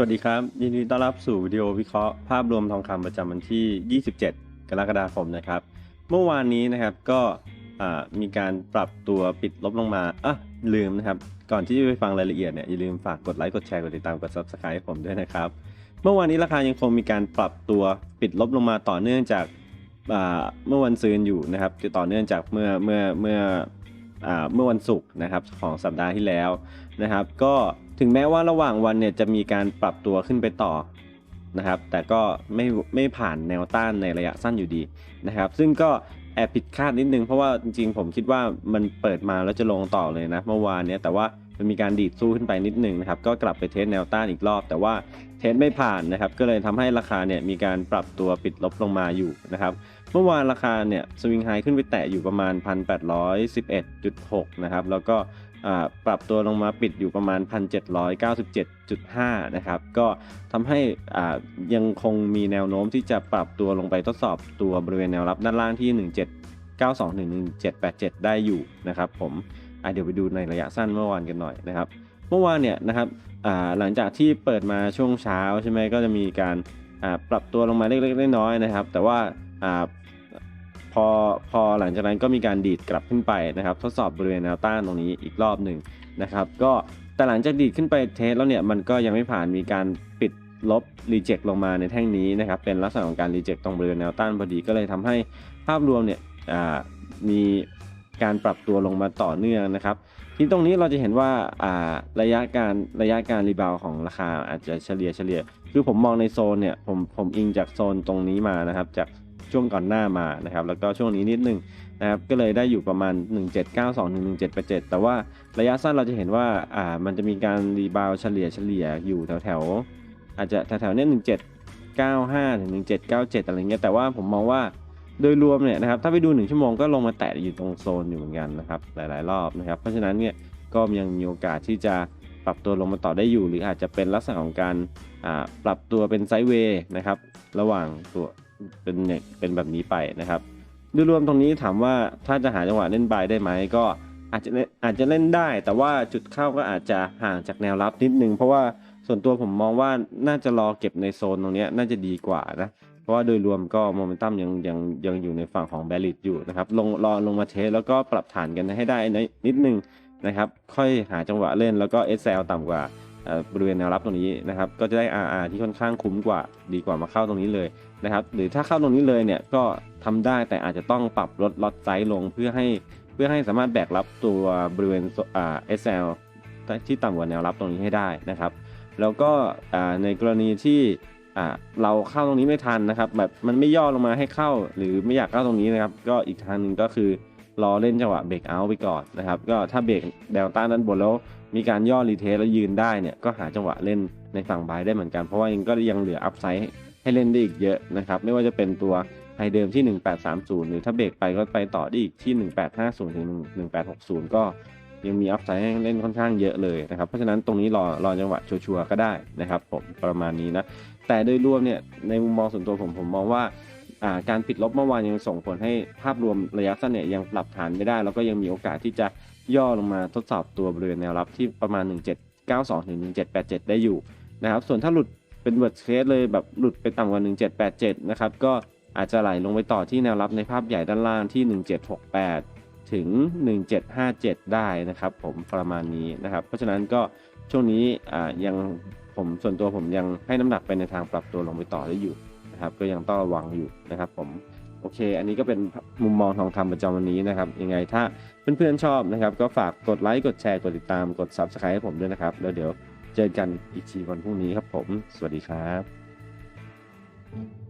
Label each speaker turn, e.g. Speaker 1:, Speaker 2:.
Speaker 1: สวัสดีครับ ยินดีต้อนรับสู่วิดีโอวิเคราะห์ภาพรวมทองคำประจำวันที่ 27 กรกฎาคมนะครับ เมื่อวานนี้นะครับก็มีการปรับตัวปิดลบลงมาอะลืมนะครับ ก่อนที่จะไปฟังรายละเอียดเนี่ยอย่าลืมฝากกดไลค์กดแชร์กดติดตามกด subscribe ให้ผมด้วยนะครับ เมื่อวานนี้ราคายังคงมีการปรับตัวปิดลบลงมาต่อเนื่องจากเมื่อวันซืนอยู่นะครับต่อเนื่องจากเมื่อเมื่อเมื่อเมื่อวันศุกร์นะครับของสัปดาห์ที่แล้วนะครับ ก็ ถึงแม้ว่าระหว่างวันเนี่ยจะมีการปรับตัวขึ้นไปต่อนะครับ แต่ก็ไม่ไม่ผ่านแนวต้านในระยะสั้นอยู่ดีนะครับ ซึ่งก็แอบผิดคาดนิดนึงเพราะว่าจริงๆ ผมคิดว่ามันเปิดมาแล้วจะลงต่อเลยนะเมื่อวานเนี้ยแต่ว่ามันมีการดีดสู้ขึ้นไปนิดนึงนะครับ ก็กลับไปเทสแนวต้านอีกรอบ แต่ว่าเทสไม่ผ่านนะครับ ก็เลยทำให้ราคาเนี่ยมีการปรับตัวปิดลบลงมาอยู่นะครับ เมื่อวานราคาเนี่ยสวิงไฮขึ้นไปแตะอยู่ประมาณ 1,811.6 นะครับ แล้วก็ ปรับตัวลงมาปิดอยู่ประมาณ 1,797.5 นะครับ ก็ทำให้อายังคงมีแนวโน้มที่จะปรับตัวลงไปทดสอบตัวบริเวณแนวรับด้านล่างที่ 1792-1787 ได้อยู่นะครับผมเดี๋ยวไปดูในระยะสั้นเมื่อวานกันหน่อยนะครับ เมื่อวานเนี่ยนะครับหลังจากที่เปิดมาช่วงเช้าใช่ไหมก็จะมีการปรับตัวลงมาเล็กๆน้อยๆนะครับ แต่ว่า พอพอหลังจากนั้นก็มีการดีดกลับขึ้นไปนะครับ ทดสอบบริเวณแนวต้านตรงนี้อีกรอบหนึ่งนะครับ ก็แต่หลังจากดีดขึ้นไปเทสแล้วเนี่ยมันก็ยังไม่ผ่านมีการปิดลบรีเจ็คลงมาในแท่งนี้นะครับ เป็นลักษณะของการรีเจ็คตรงบริเวณแนวต้านพอดีก็เลยทำให้ภาพรวมเนี่ยมีการปรับตัวลงมาต่อเนื่องนะครับ ที่ตรงนี้เราจะเห็นว่าระยะการระยะการรีบาวของราคาอาจจะเฉลี่ยเฉลี่ย คือผมมองในโซนเนี่ยผมผมอิงจากโซนตรงนี้มานะครับจาก ช่วงก่อนหน้ามานะครับแล้วก็ช่วงนี้นิดนึงนะครับก็เลยได้อยู่ประมาณ 1792ถึง1787 แต่ว่าระยะสั้นเราจะเห็นว่าอ่ามันจะมีการรีบาวเฉลี่ยเฉลี่ยอยู่แถวแถวๆอาจจะแถวแถวๆเนี้ย1795ถึง1797 อะไรเงี้ยแต่ว่าผมมองว่าโดยรวมเนี่ยนะครับถ้าไปดู 1 ชั่วโมงก็ลงมาแตะอยู่ตรงโซนอยู่เหมือนกันนะครับหลาย ๆ รอบนะครับเพราะฉะนั้นเนี่ยก็ยังมีโอกาสที่จะปรับตัวลงมาต่อได้อยู่ หรืออาจจะเป็นลักษณะของการอ่าปรับตัวเป็นไซด์เวย์นะครับระหว่างตัว เป็นเป็นแบบนี้ไปนะครับโดยรวมตรงนี้ถามว่าถ้าจะหาจังหวะเล่นบายได้ไหมก็อาจจะเล่นอาจจะเล่นได้ แต่ว่าจุดเข้าก็อาจจะห่างจากแนวรับนิดนึง เพราะว่าส่วนตัวผมมองว่าน่าจะรอเก็บในโซนตรงนี้น่าจะดีกว่านะเพราะว่าโดยรวมก็โมเมนตัมยังยังยังอยู่ในฝั่งของแบริ t อยู่นะครับลงรอลงมาเทสแล้วก็ปรับฐานกันให้ได้นิดนึงนะครับ ค่อยหาจังหวะเล่นแล้วก็ SL ต่ำกว่า บริเวณแนวรับตรงนี้นะครับก็จะได้ RR ที่ค่อนข้างคุ้มกว่าดีกว่ามาเข้าตรงนี้เลยนะครับหรือถ้าเข้าตรงนี้เลยเนี่ยก็ทำได้แต่อาจจะต้องปรับลดล็อตไซส์ลงเพื่อให้เพื่อให้สามารถแบกรับตัวบริเวณอ่า SL ที่ต่ำกว่าแนวรับตรงนี้ให้ได้นะครับ แล้วก็ในกรณีที่เราเข้าตรงนี้ไม่ทันนะครับ แบบมันไม่ย่อลงมาให้เข้าหรือไม่อยากเข้าตรงนี้นะครับ ก็อีกทางหนึ่งก็คือ รอเล่นจังหวะเบรกเอาท์ไปก่อนนะครับก็ถ้าเบรกแนวต้านด้านบนแล้วมีการย่อรีเทสแล้วยืนได้เนี่ยก็หาจังหวะเล่นในฝั่งบายได้เหมือนกัน เพราะว่ายังก็ยังเหลืออัพไซด์ให้เล่นได้อีกเยอะนะครับไม่ว่าจะเป็นตัวไฮเดิมที่ 1830 หรือถ้าเบรกไปก็ไปต่อได้อีกที่ 1850 ถึง 1860 ก็ยังมีอัพไซด์ให้เล่นค่อนข้างเยอะเลยนะครับ เพราะฉะนั้นตรงนี้รอรอจังหวะชัวร์ก็ได้นะครับผมประมาณนี้นะ แต่โดยรวมเนี่ยในมุมมองส่วนตัวผมผมมองว่า การปิดลบเมื่อวานยังส่งผลให้ภาพรวมระยะสั้นเนี่ยยังปรับฐานไม่ได้ แล้วก็ยังมีโอกาสที่จะย่อลงมาทดสอบตัวบริเวณแนวรับที่ประมาณ 1792ถึง1787 ได้อยู่นะครับส่วนถ้าหลุดเป็นเวิร์ดเคสเลยแบบหลุดไปต่ำกว่า 1787 นะครับก็อาจจะไหลลงไปต่อที่แนวรับในภาพใหญ่ด้านล่างที่ 1768 ถึง 1757 ได้นะครับผมประมาณนี้นะครับ เพราะฉะนั้นก็ช่วงนี้ยังผมส่วนตัวผมยังให้น้ำหนักไปในทางปรับตัวลงไปต่อได้อยู่ นะครับ ก็ยังต้องระวังอยู่นะครับผมโอเค อันนี้ก็เป็นมุมมองทองคำประจำวันนี้นะครับ ยังไงถ้าเพื่อนๆชอบนะครับ ก็ฝากกดไลค์กดแชร์กดติดตามกด Subscribe ให้ผมด้วยนะครับ แล้วเดี๋ยวเจอกันอีกทีวันพรุ่งนี้ครับผม สวัสดีครับ